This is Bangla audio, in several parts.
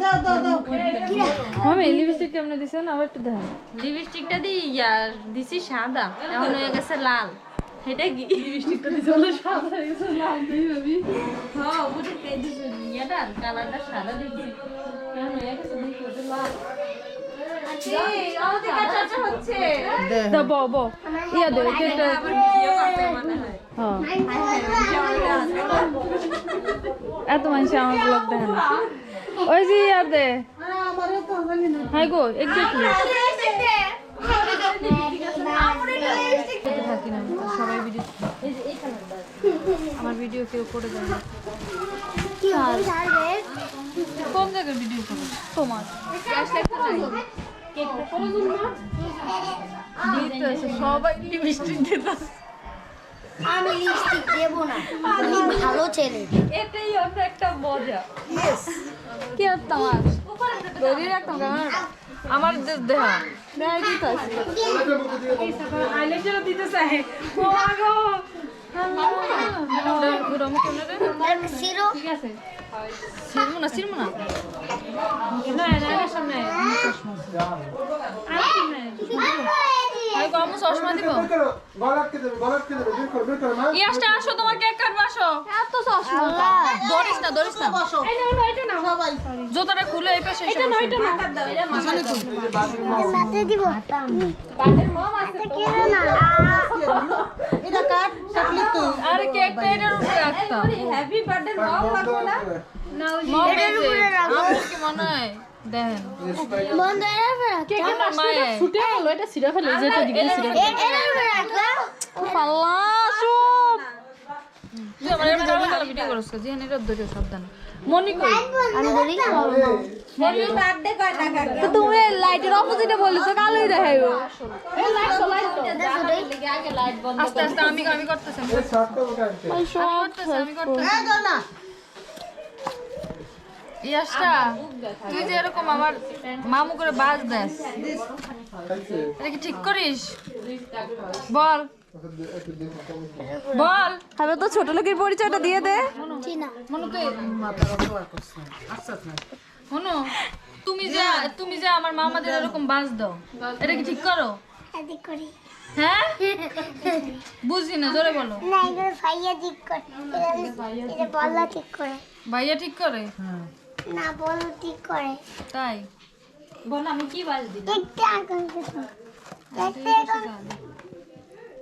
দাও দাও দাও। মামি লিপস্টিক কেমনে দিছেন? আবার একটু দেখেন। লিপস্টিকটা দিই দিছি সাদা। এখন হয়ে গেছে লাল। সেটা কি? লিপস্টিকটা দিছে হলো সাদা। দিছে লাল দিই ভাবি হ্যাঁ বুঝে কে দিছে ইয়াটা কালারটা সাদা দিছি। এখন হয়ে গেছে দেখি ওটা লাল। আমাদের কাছে হচ্ছে? দা ব ব। ইয়া মনে হয়। হ্যাঁ। এত মানুষ আমার ব্লগ দেখে না। ওই যে ইয়া দে। হাই গো এক্স্যাক্টলি সবাই ভিডিও আমার ভিডিও কেউ করে ছাড়বে কোন জায়গায় ভিডিও করো? তোমার। সবাই লিপস্টিক দিতেছে আমি লিপস্টিক দেব না। আমি ভালো ছেলে। এটাই অন্য একটা মজা। কি আর তোমার বেরি রাখতাম কেমন আমার দেহা। দিতে চাই ও আগো। সামনে। আই গো চশমা দিব। গলাটকে দেবে গলাটকে দেবে বের করো বের করো মা ইয়াসটা আসো তোমার কেক কাটবা আসো। এত চশমা দরিস না দরিস না। বসো সবাই। জুতাটা খুলে এই পাশে এটা নয়টা না মাথায় দিব। হাতে কেন না এটা কাট থাকলে তো আরে কেকটা এটার রাখতাম হ্যাপি বার্থডে মম লাগো না? মম এটার উপরে রাখো। কি মনে হয়? দেখেন। বন্ধ এর উপরে রাখো। আমার মায়ের ছুটে গেল এটা সিরা ফেলে যেটা দিকে সিরা এর উপরে রাখো পাল্লা চুপ তুই আমার এমন কালো কালো ভিডিও করছ যেখানে এটা ধরে সাবধান। মনি কই আমি বলি হ্যাপি বার্থডে কয় না কাকা তো তুমি লাইটের অপোজিটে বলিছো কালোই দেখাইবো। আগে লাইট বন্ধ আস্তে আস্তে আমি আমি করতেছি। আমি করতেছি আমি করতেছি। এই দাও না। ইয়াসটা তুই যে এরকম আমার মামু করে বাজ দেস এটা কি ঠিক করিস? বল। বল। হবে তো ছোট লোকের পরিচয়টা দিয়ে দে। মনু তুমি যে তুমি যে আমার মামাদের এরকম বাজ দাও। এটা কি ঠিক করো? হ্যাঁ? বুঝি না জোরে বলো। না ঠিক করে। বলা ঠিক করে। ভাইয়া ঠিক করে? না বল ঠিক করে। তাই? বল আমি কি বাজ দিই দেখতে আগুন দেখতে এখন দেখতে এখন সুন্দর করে রাখ না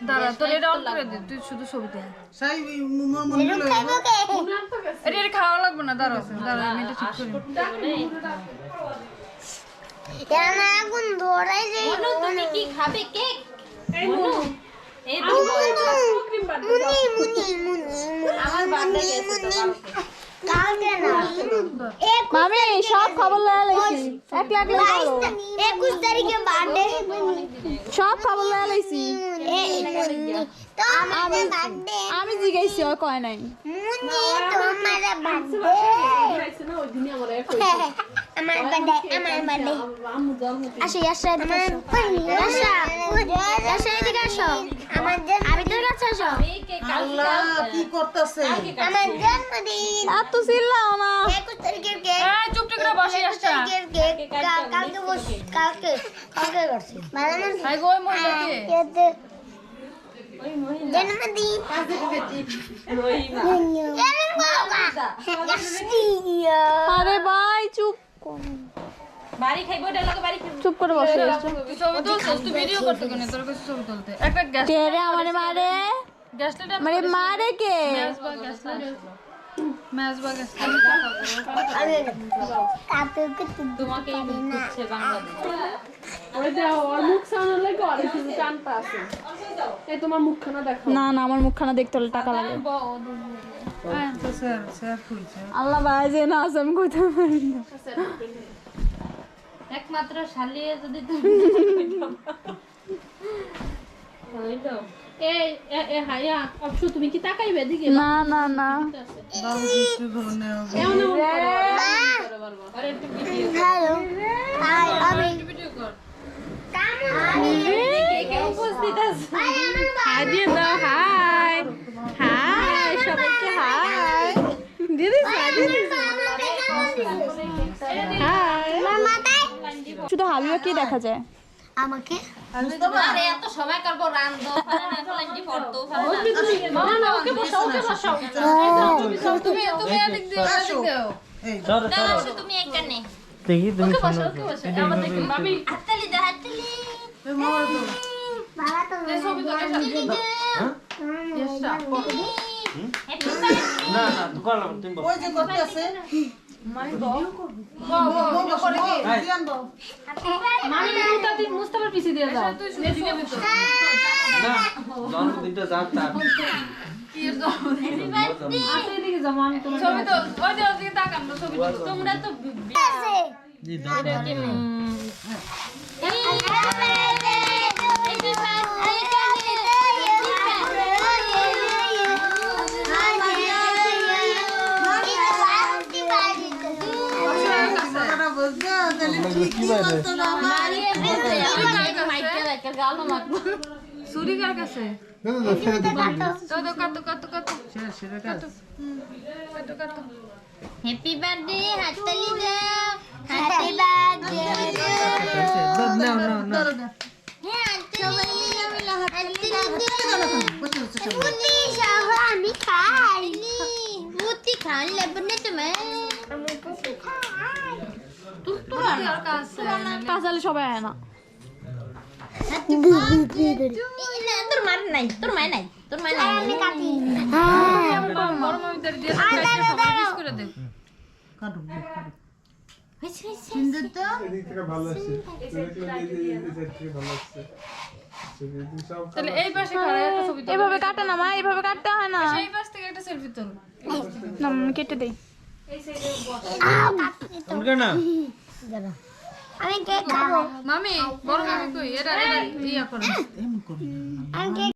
দাঁড়া তোর এটা অন করে দে তুই শুধু ছবি দে সাই মন মন কে এটা এটা খাওয়া লাগবে না দাঁড়াও দাঁড়া আমি এটা ঠিক করি কেন আগুন ধরাই যাই বলো তুমি কি খাবে কেক এই মুনি মুনি মুনি আমার বার্থডে গেছে তো কালকে না? মামি সব খবর লয়ে লাইছি এক লাখ বাইশ তা- একুশ তারিখে বার্থডে। সব খবর লয়ে লাইছি তো আমার বার্থডে। আমি জিগাইছি ও কয় নাই। মুনি তোমার বার্থডে। আমার বার্থডে আমার বার্থডে। আসো আসো আসো। আসো এদিকে আসো। আমার আল্লাহ কি করতেছে? আমার জন্মদিন। এত চিল্লাও না। একুশ তারিখের কেক এই চুপ করে বসে আসছা তারিখের কেক কালকে বস কালকে কালকে করছি। ভালো হাই গো মহিলাকে। কেতে জন্মদিন। আরে ভাই চুপ বাড়ি খাইবো এটা বাড়ি চুপ করে বসে তুই ছবি তুলছিস তুই ভিডিও করতে কেন? তোর কাছে ছবি তুলতে। একটা গ্যাস আমারে মারে? মানে হচ্ছে বাংলাদেশ না না আমার মুখখানা দেখতে হলে টাকা লাগে। তো স্যার স্যার কইছে আল্লাহ ভাই যে না পারি না। একমাত্র শালিয়ে যদি তুমি তুমি কি তাকাইবে দিকে না না না। শুধু হাবিবা কি দেখা যায়। আমাকে? আরে এত সময় করব রান দো ফানা ফলান্টি পড়তো না না ওকে বসাও ওকে বসাও তুমি তুমি এদিক দিয়ে এদিক দাও। এই না। অবশ্য তুমি এখানে দেখি তুমি বার্থডে না না তো তুমি বলো ওই যে করতেছে ধ্যান দাও মামি মুস্তাফি মুস্তাফার পিছে দিয়ে দাও এদিকে ভিতর না জন্মদিনটা যাক তার। আচ্ছা তোমার ছবি তো কাজ কত কত হ্যাপি বার্থডে হাততালি দাও হ্যাপি বার্থডে আমি খাই মুতি খান লেবনে তুমি আর কাছে কাজালে সবাই আয় না তোর মার নাই তোর মায় নাই তোর মায় নাই আমি না মা এভাবে কাটতে হয় না সেই পাশ থেকে একটা সেলফি তোল না, কেটে দেই না। আমি কেক খাব মামি বড় মামি কই এটা এটা ইয়া করো এমন করো না। আমি কেক